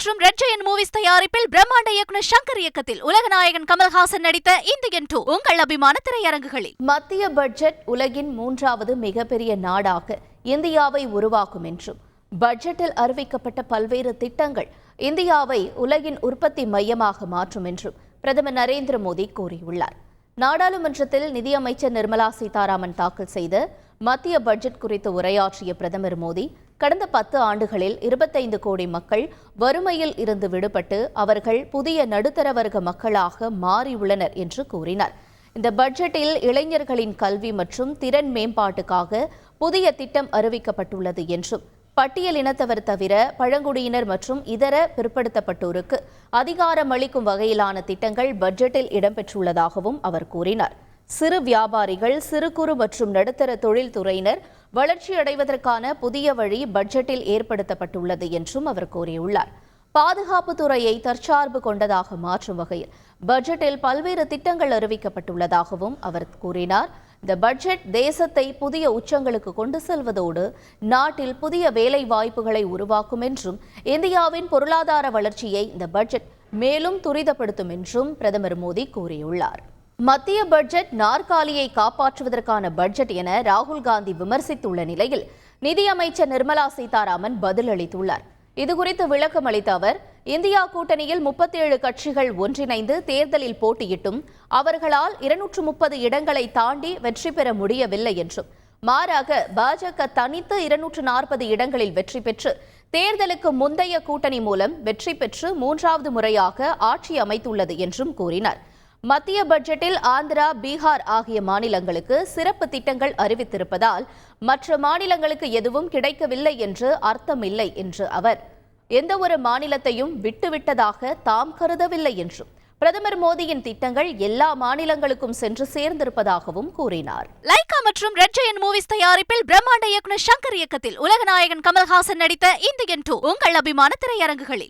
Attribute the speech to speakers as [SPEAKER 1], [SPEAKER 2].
[SPEAKER 1] மற்றும் red Jayan movies தயாரிப்பில் பிரம்மாண்ட இயக்குனர் சங்கர் இயக்கத்தில் உலகநாயகன் கமல்ஹாசன் நடித்த இந்தியன் டூ உங்கள் அபிமான திரையரங்குகளில்.
[SPEAKER 2] மத்திய பட்ஜெட் உலகின் மூன்றாவது மிகப்பெரிய நாடாக இந்தியாவை உருவாக்கும் என்றும் பட்ஜெட்டில் அறிவிக்கப்பட்ட பல்வேறு திட்டங்கள் இந்தியாவை உலகின் உற்பத்தி மையமாக மாற்றும் என்றும் பிரதமர் நரேந்திர மோடி கூறியுள்ளார். நாடாளுமன்றத்தில் நிதியமைச்சர் நிர்மலா சீதாராமன் தாக்கல் செய்த மத்திய பட்ஜெட் குறித்து உரையாற்றிய பிரதமர் மோடி கடந்த பத்து ஆண்டுகளில் இருபத்தைந்து கோடி மக்கள் வறுமையில் இருந்து விடுபட்டு அவர்கள் புதிய நடுத்தர வர்க்க மக்களாக மாறியுள்ளனர் என்று கூறினார். இந்த பட்ஜெட்டில் இளைஞர்களின் கல்வி மற்றும் திறன் மேம்பாட்டுக்காக புதிய திட்டம் அறிவிக்கப்பட்டுள்ளது என்றும் பட்டியலினத்தவர் தவிர பழங்குடியினர் மற்றும் இதர பிற்படுத்தப்பட்டோருக்கு அதிகாரம் அளிக்கும் வகையிலான திட்டங்கள் பட்ஜெட்டில் இடம்பெற்றுள்ளதாகவும் அவர் கூறினார். சிறு வியாபாரிகள் சிறு குறு மற்றும் நடுத்தர தொழில்துறையினர் வளர்ச்சியடைவதற்கான புதிய வழி பட்ஜெட்டில் ஏற்படுத்தப்பட்டுள்ளது என்றும் அவர் கூறியுள்ளார். பாதுகாப்பு துறையை தற்சார்பு கொண்டதாக மாற்றும் வகையில் பட்ஜெட்டில் பல்வேறு திட்டங்கள் அறிவிக்கப்பட்டுள்ளதாகவும் அவர் கூறினார். இந்த பட்ஜெட் தேசத்தை புதிய உச்சங்களுக்கு கொண்டு செல்வதோடு நாட்டில் புதிய வேலை வாய்ப்புகளை உருவாக்கும் என்றும் இந்தியாவின் பொருளாதார வளர்ச்சியை இந்த பட்ஜெட் மேலும் துரிதப்படுத்தும் என்றும் பிரதமர் மோடி கூறியுள்ளார். மத்திய பட்ஜெட் நாற்காலியை காப்பாற்றுவதற்கான பட்ஜெட் என ராகுல் காந்தி விமர்சித்துள்ள நிலையில் நிதியமைச்சர் நிர்மலா சீதாராமன் பதிலளித்துள்ளார் இதுகுறித்து விளக்கம் அளித்த அவர் இந்தியா கூட்டணியில் முப்பத்தேழு கட்சிகள் ஒன்றிணைந்து தேர்தலில் போட்டியிட்டும் அவர்களால் இருநூற்று முப்பது இடங்களை தாண்டி வெற்றி பெற முடியவில்லை என்றும் மாறாக பாஜக தனித்து இருநூற்று நாற்பது இடங்களில் வெற்றி பெற்று தேர்தலுக்கு முந்தைய கூட்டணி மூலம் வெற்றி பெற்று மூன்றாவது முறையாக ஆட்சி அமைத்துள்ளது என்றும் கூறினார். மத்திய பட்ஜெட்டில் ஆந்திரா பீகார் ஆகிய மாநிலங்களுக்கு சிறப்பு திட்டங்கள் அறிவித்திருப்பதால் மற்ற மாநிலங்களுக்கு எதுவும் கிடைக்கவில்லை என்று அர்த்தமில்லை என்று அவர். எந்த ஒரு மாநிலத்தையும் விட்டுவிட்டதாக தாம் கருதவில்லை என்றும். பிரதமர் மோடியின் திட்டங்கள் எல்லா மாநிலங்களுக்கும் சென்று சேர்ந்திருப்பதாகவும் கூறினார்.
[SPEAKER 1] லைகா மற்றும் ரெட் ஜெயன் மூவிஸ் தயாரிப்பில் பிரம்மாண்ட இயக்குனர் சங்கர் இயக்கத்தில் உலகநாயகன் கமல்ஹாசன் நடித்த இந்தியன் டூ உங்கள் அபிமான திரையரங்குகளில்.